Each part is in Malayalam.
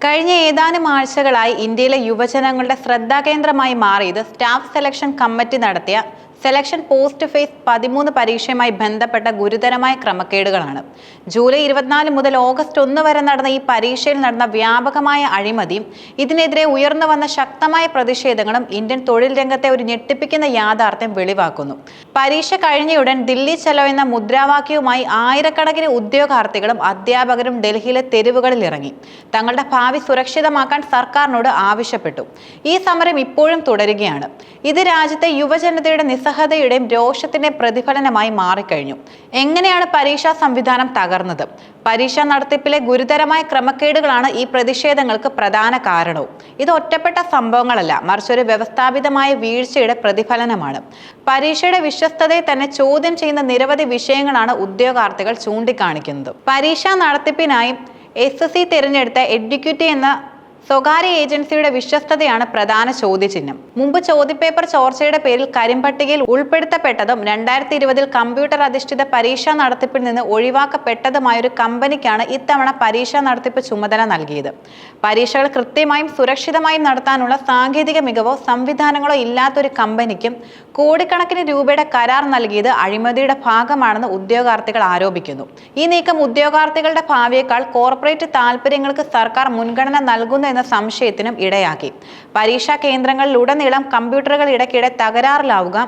കഴിഞ്ഞ ഏതാനും ആഴ്ചകളായി ഇന്ത്യയിലെ യുവജനങ്ങളുടെ ശ്രദ്ധാകേന്ദ്രമായി മാറിയത് സ്റ്റാഫ് സെലക്ഷൻ കമ്മിറ്റി നടത്തിയ സെലക്ഷൻ പോസ്റ്റ് ഫേസ് പതിമൂന്ന് പരീക്ഷയുമായി ബന്ധപ്പെട്ട ഗുരുതരമായ ക്രമക്കേടുകളാണ്. ജൂലൈ ഇരുപത്തിനാല് മുതൽ ഓഗസ്റ്റ് ഒന്ന് വരെ നടന്ന ഈ പരീക്ഷയിൽ നടന്ന വ്യാപകമായ അഴിമതിയും ഇതിനെതിരെ ഉയർന്നു വന്ന ശക്തമായ പ്രതിഷേധങ്ങളും ഇന്ത്യൻ തൊഴിൽ രംഗത്തെ ഒരു ഞെട്ടിപ്പിക്കുന്ന യാഥാർത്ഥ്യം വെളിവാക്കുന്നു. പരീക്ഷ കഴിഞ്ഞയുടൻ ദില്ലി ചലോ എന്ന മുദ്രാവാക്യവുമായി ആയിരക്കണക്കിന് ഉദ്യോഗാർത്ഥികളും അധ്യാപകരും ഡൽഹിയിലെ തെരുവുകളിൽ ഇറങ്ങി. തങ്ങളുടെ ഭാവി സുരക്ഷിതമാക്കാൻ സർക്കാരിനോട് ആവശ്യപ്പെട്ടു. ഈ സമരം ഇപ്പോഴും തുടരുകയാണ്. ഇത് രാജ്യത്തെ യുവജനതയുടെ നിസ്സഹതയുടെയും രോഷത്തിന്റെ പ്രതിഫലനമായി മാറിക്കഴിഞ്ഞു. എങ്ങനെയാണ് പരീക്ഷാ സംവിധാനം തകർന്നത്? പരീക്ഷാ നടത്തിപ്പിലെ ഗുരുതരമായ ക്രമക്കേടുകളാണ് ഈ പ്രതിഷേധങ്ങൾക്ക് പ്രധാന കാരണവും. ഇത് ഒറ്റപ്പെട്ട സംഭവങ്ങളല്ല മറിച്ച് ഒരു വ്യവസ്ഥാപിതമായ വീഴ്ചയുടെ പ്രതിഫലനമാണ്. പരീക്ഷയുടെ വിശ്വസ്തതയെ തന്നെ ചോദ്യം ചെയ്യുന്ന നിരവധി വിഷയങ്ങളാണ് ഉദ്യോഗാർത്ഥികൾ ചൂണ്ടിക്കാണിക്കുന്നത്. പരീക്ഷാ നടത്തിപ്പിനായി എസ് എസ് സി തിരഞ്ഞെടുത്ത എഡ്യൂക്യൂട്ടി എന്ന സ്വകാര്യ ഏജൻസിയുടെ വിശ്വസ്തതയാണ് പ്രധാന ചോദ്യചിഹ്നം. മുമ്പ് ചോദ്യപേപ്പർ ചോർച്ചയുടെ പേരിൽ കരിമ്പട്ടികയിൽ ഉൾപ്പെടുത്തപ്പെട്ടതും രണ്ടായിരത്തി ഇരുപതിൽ കമ്പ്യൂട്ടർ അധിഷ്ഠിത പരീക്ഷാ നടത്തിപ്പിൽ നിന്ന് ഒഴിവാക്കപ്പെട്ടതുമായ ഒരു കമ്പനിക്കാണ് ഇത്തവണ പരീക്ഷാ നടത്തിപ്പ് ചുമതല നൽകിയത്. പരീക്ഷകൾ കൃത്യമായും സുരക്ഷിതമായും നടത്താനുള്ള സാങ്കേതിക മികവോ സംവിധാനങ്ങളോ ഇല്ലാത്തൊരു കമ്പനിക്കും കോടിക്കണക്കിന് രൂപയുടെ കരാർ നൽകിയത് അഴിമതിയുടെ ഭാഗമാണെന്ന് ഉദ്യോഗാർത്ഥികൾ ആരോപിക്കുന്നു. ഈ നീക്കം ഉദ്യോഗാർത്ഥികളുടെ ഭാവിയേക്കാൾ കോർപ്പറേറ്റ് താൽപ്പര്യങ്ങൾക്ക് സർക്കാർ മുൻഗണന നൽകുന്നു എന്ന സംശയത്തിനും ഇടയാക്കി. പരീക്ഷാ കേന്ദ്രങ്ങളിലുടനീളം കമ്പ്യൂട്ടറുകൾ ഇടയ്ക്കിടെ തകരാറിലാവുക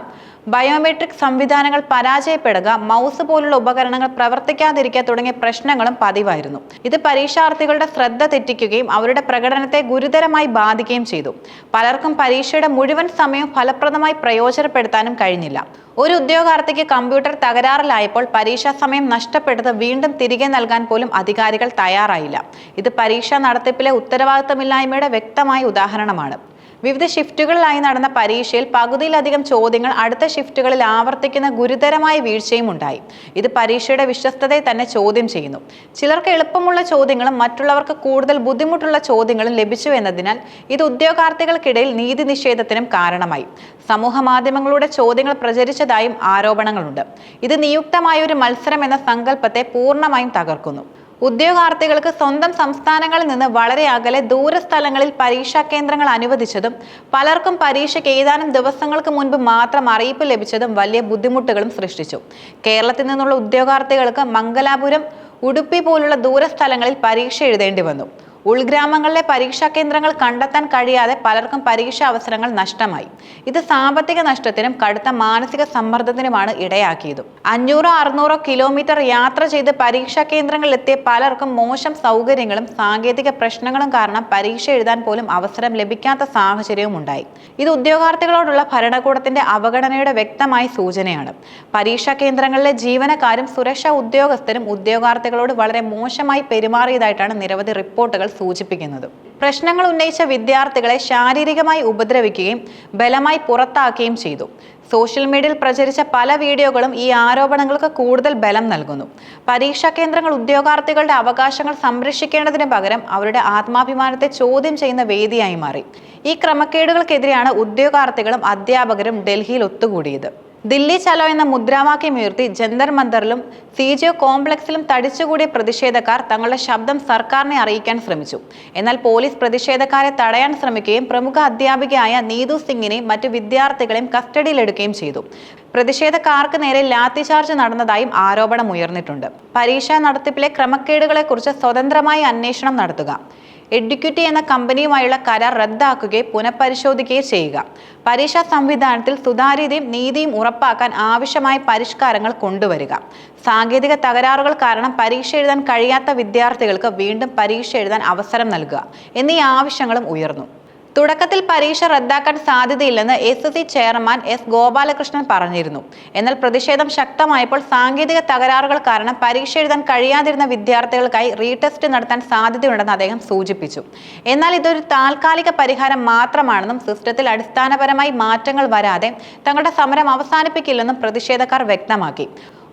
ബയോമെട്രിക് സംവിധാനങ്ങൾ പരാജയപ്പെടുക മൗസ് പോലുള്ള ഉപകരണങ്ങൾ പ്രവർത്തിക്കാതിരിക്കുക തുടങ്ങിയ പ്രശ്നങ്ങളും പതിവായിരുന്നു. ഇത് പരീക്ഷാർത്ഥികളുടെ ശ്രദ്ധ തെറ്റിക്കുകയും അവരുടെ പ്രകടനത്തെ ഗുരുതരമായി ബാധിക്കുകയും ചെയ്തു. പലർക്കും പരീക്ഷയുടെ മുഴുവൻ സമയം ഫലപ്രദമായി പ്രയോജനപ്പെടുത്താനും കഴിഞ്ഞില്ല. ഒരു ഉദ്യോഗാർത്ഥിക്ക് കമ്പ്യൂട്ടർ തകരാറിലായപ്പോൾ പരീക്ഷാ സമയം നഷ്ടപ്പെട്ടത് വീണ്ടും തിരികെ നൽകാൻ പോലും അധികാരികൾ തയ്യാറായില്ല. ഇത് പരീക്ഷാ നടത്തിപ്പിലെ ഉത്തരവാദിത്തമില്ലായ്മയുടെ വ്യക്തമായ ഉദാഹരണമാണ്. വിവിധ ഷിഫ്റ്റുകളിലായി നടന്ന പരീക്ഷയിൽ പകുതിയിലധികം ചോദ്യങ്ങൾ അടുത്ത ഷിഫ്റ്റുകളിൽ ആവർത്തിക്കുന്ന ഗുരുതരമായ വീഴ്ചയും ഉണ്ടായി. ഇത് പരീക്ഷയുടെ വിശ്വസ്തതയെ തന്നെ ചോദ്യം ചെയ്യുന്നു. ചിലർക്ക് എളുപ്പമുള്ള ചോദ്യങ്ങളും മറ്റുള്ളവർക്ക് കൂടുതൽ ബുദ്ധിമുട്ടുള്ള ചോദ്യങ്ങളും ലഭിച്ചു എന്നതിനാൽ ഇത് ഉദ്യോഗാർത്ഥികൾക്കിടയിൽ നീതി നിഷേധത്തിനും കാരണമായി. സമൂഹ മാധ്യമങ്ങളുടെ ചോദ്യങ്ങൾ പ്രചരിച്ചതായും ആരോപണങ്ങളുണ്ട്. ഇത് നിയുക്തമായ ഒരു മത്സരം എന്ന സങ്കല്പത്തെ പൂർണമായും തകർക്കുന്നു. ഉദ്യോഗാർത്ഥികൾക്ക് സ്വന്തം സംസ്ഥാനങ്ങളിൽ നിന്ന് വളരെ അകലെ ദൂരസ്ഥലങ്ങളിൽ പരീക്ഷാ കേന്ദ്രങ്ങൾ അനുവദിച്ചതും പലർക്കും പരീക്ഷയ്ക്ക് ഏതാനും ദിവസങ്ങൾക്ക് മുൻപ് മാത്രം അറിയിപ്പ് ലഭിച്ചതും വലിയ ബുദ്ധിമുട്ടുകളും സൃഷ്ടിച്ചു. കേരളത്തിൽ നിന്നുള്ള ഉദ്യോഗാർത്ഥികൾക്ക് മംഗലാപുരം ഉടുപ്പി പോലുള്ള ദൂരസ്ഥലങ്ങളിൽ പരീക്ഷ എഴുതേണ്ടി വന്നു. ഉൾഗ്രാമങ്ങളിലെ പരീക്ഷാ കേന്ദ്രങ്ങൾ കണ്ടെത്താൻ കഴിയാതെ പലർക്കും പരീക്ഷാ അവസരങ്ങൾ നഷ്ടമായി. ഇത് സാമ്പത്തിക നഷ്ടത്തിനും കടുത്ത മാനസിക സമ്മർദ്ദത്തിനുമാണ് ഇടയാക്കിയത്. അഞ്ഞൂറോ അറുന്നൂറോ കിലോമീറ്റർ യാത്ര ചെയ്ത് പരീക്ഷാ കേന്ദ്രങ്ങളിൽ എത്തിയ പലർക്കും മോശം സൗകര്യങ്ങളും സാങ്കേതിക പ്രശ്നങ്ങളും കാരണം പരീക്ഷ എഴുതാൻ പോലും അവസരം ലഭിക്കാത്ത സാഹചര്യവും ഉണ്ടായി. ഇത് ഉദ്യോഗാർത്ഥികളോടുള്ള ഭരണകൂടത്തിന്റെ അവഗണനയുടെ വ്യക്തമായ സൂചനയാണ്. പരീക്ഷാ കേന്ദ്രങ്ങളിലെ ജീവനക്കാരും സുരക്ഷാ ഉദ്യോഗസ്ഥരും ഉദ്യോഗാർത്ഥികളോട് വളരെ മോശമായി പെരുമാറിയതായിട്ടാണ് നിരവധി റിപ്പോർട്ടുകൾ സൂചിപ്പിക്കുന്നത്. പ്രശ്നങ്ങൾ ഉന്നയിച്ച വിദ്യാർത്ഥികളെ ശാരീരികമായി ഉപദ്രവിക്കുകയും ബലമായി പുറത്താക്കുകയും ചെയ്തു. സോഷ്യൽ മീഡിയയിൽ പ്രചരിച്ച പല വീഡിയോകളും ഈ ആരോപണങ്ങൾക്ക് കൂടുതൽ ബലം നൽകുന്നു. പരീക്ഷാ കേന്ദ്രങ്ങൾ ഉദ്യോഗാർത്ഥികളുടെ അവകാശങ്ങൾ സംരക്ഷിക്കേണ്ടതിന് പകരം അവരുടെ ആത്മാഭിമാനത്തെ ചോദ്യം ചെയ്യുന്ന വേദിയായി മാറി. ഈ ക്രമക്കേടുകൾക്കെതിരെയാണ് ഉദ്യോഗാർത്ഥികളും അധ്യാപകരും ഡൽഹിയിൽ ഒത്തുകൂടിയത്. ദില്ലി ചലോ എന്ന മുദ്രാവാക്യം ഉയർത്തി ജന്തർ മന്ദറിലും സി ജി ഒ കോംപ്ലക്സിലും തടിച്ചുകൂടിയ പ്രതിഷേധക്കാർ തങ്ങളുടെ ശബ്ദം സർക്കാരിനെ അറിയിക്കാൻ ശ്രമിച്ചു. എന്നാൽ പോലീസ് പ്രതിഷേധക്കാരെ തടയാൻ ശ്രമിക്കുകയും പ്രമുഖ അധ്യാപികയായ നീതു സിംഗിനെയും മറ്റു വിദ്യാർത്ഥികളെയും കസ്റ്റഡിയിലെടുക്കുകയും ചെയ്തു. പ്രതിഷേധക്കാർക്ക് നേരെ ലാത്തിചാർജ് നടന്നതായും ആരോപണം ഉയർന്നിട്ടുണ്ട്. പരീക്ഷാ നടത്തിപ്പിലെ ക്രമക്കേടുകളെക്കുറിച്ച് സ്വതന്ത്രമായി അന്വേഷണം നടത്തുക. എഡ്യൂക്യൂട്ടി എന്ന കമ്പനിയുമായുള്ള കരാർ റദ്ദാക്കുകയും പുനഃപരിശോധിക്കുകയും ചെയ്യുക. പരീക്ഷാ സംവിധാനത്തിൽ സുതാര്യതയും നീതിയും ഉറപ്പാക്കാൻ ആവശ്യമായ പരിഷ്കാരങ്ങൾ കൊണ്ടുവരിക. സാങ്കേതിക തകരാറുകൾ കാരണം പരീക്ഷ എഴുതാൻ കഴിയാത്ത വിദ്യാർത്ഥികൾക്ക് വീണ്ടും പരീക്ഷ എഴുതാൻ അവസരം നൽകുക എന്നീ ആവശ്യങ്ങളും ഉയർന്നു. തുടക്കത്തിൽ പരീക്ഷ റദ്ദാക്കാൻ സാധ്യതയില്ലെന്ന് S S C chairman S Gopalakrishnan പറഞ്ഞിരുന്നു. എന്നാൽ പ്രതിഷേധം ശക്തമായപ്പോൾ സാങ്കേതിക തകരാറുകൾ കാരണം പരീക്ഷ എഴുതാൻ കഴിയാതിരുന്ന വിദ്യാർത്ഥികൾക്കായി റീടെസ്റ്റ് നടത്താൻ സാധ്യതയുണ്ടെന്ന് അദ്ദേഹം സൂചിപ്പിച്ചു. എന്നാൽ ഇതൊരു താൽക്കാലിക പരിഹാരം മാത്രമാണെന്നും സിസ്റ്റത്തിൽ അടിസ്ഥാനപരമായി മാറ്റങ്ങൾ വരാതെ തങ്ങളുടെ സമരം അവസാനിപ്പിക്കില്ലെന്നും പ്രതിഷേധക്കാർ വ്യക്തമാക്കി.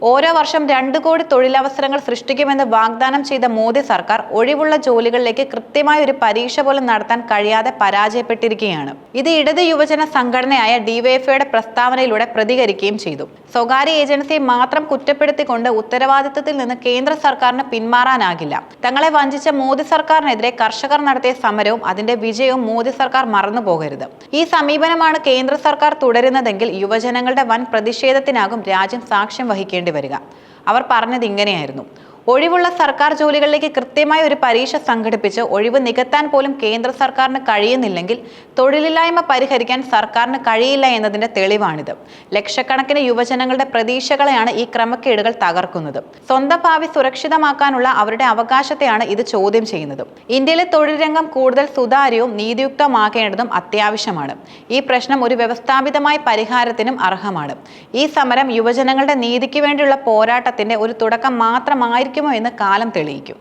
ഓരോ വർഷം രണ്ട് കോടി തൊഴിലവസരങ്ങൾ സൃഷ്ടിക്കുമെന്ന് വാഗ്ദാനം ചെയ്ത മോദി സർക്കാർ ഒഴിവുള്ള ജോലികളിലേക്ക് കൃത്യമായ ഒരു പരീക്ഷ പോലും നടത്താൻ കഴിയാതെ പരാജയപ്പെട്ടിരിക്കുകയാണ്. ഇത് ഇടത് യുവജന സംഘടനയായ ഡിവൈഎഫ്ഐയുടെ പ്രസ്താവനയിലൂടെ പ്രതികരിക്കുകയും ചെയ്തു. സ്വകാര്യ ഏജൻസിയെ മാത്രം കുറ്റപ്പെടുത്തിക്കൊണ്ട് ഉത്തരവാദിത്തത്തിൽ നിന്ന് കേന്ദ്ര സർക്കാരിന് പിന്മാറാനാകില്ല. തങ്ങളെ വഞ്ചിച്ച മോദി സർക്കാരിനെതിരെ കർഷകർ നടത്തിയ സമരവും അതിന്റെ വിജയവും മോദി സർക്കാർ മറന്നുപോകരുത് ഈ സമീപനമാണ് കേന്ദ്ര സർക്കാർ തുടരുന്നതെങ്കിൽ യുവജനങ്ങളുടെ വൻ പ്രതിഷേധത്തിനാകും രാജ്യം സാക്ഷ്യം വഹിക്കേണ്ടി വരിക. അവർ പറഞ്ഞത് ഇങ്ങനെയായിരുന്നു. ഒഴിവുള്ള സർക്കാർ ജോലികളിലേക്ക് കൃത്യമായ ഒരു പരീക്ഷ സംഘടിപ്പിച്ച് ഒഴിവ് നികത്താൻ പോലും കേന്ദ്ര സർക്കാരിന് കഴിയുന്നില്ലെങ്കിൽ തൊഴിലില്ലായ്മ പരിഹരിക്കാൻ സർക്കാരിന് കഴിയില്ല എന്നതിന്റെ തെളിവാണിത്. ലക്ഷക്കണക്കിന് യുവജനങ്ങളുടെ പ്രതീക്ഷകളെയാണ് ഈ ക്രമക്കേടുകൾ തകർക്കുന്നത്. സ്വന്തം ഭാവി സുരക്ഷിതമാക്കാനുള്ള അവരുടെ അവകാശത്തെയാണ് ഇത് ചോദ്യം ചെയ്യുന്നത്. ഇന്ത്യയിലെ തൊഴിൽ രംഗം കൂടുതൽ സുതാര്യവും നീതിയുക്തമാക്കേണ്ടതും അത്യാവശ്യമാണ്. ഈ പ്രശ്നം ഒരു വ്യവസ്ഥാപിതമായ പരിഹാരത്തിനും അർഹമാണ്. ഈ സമരം യുവജനങ്ങളുടെ നീതിക്ക് വേണ്ടിയുള്ള പോരാട്ടത്തിന്റെ ഒരു തുടക്കം സഹായിക്കുമോ എന്ന് കാലം തെളിയിക്കും.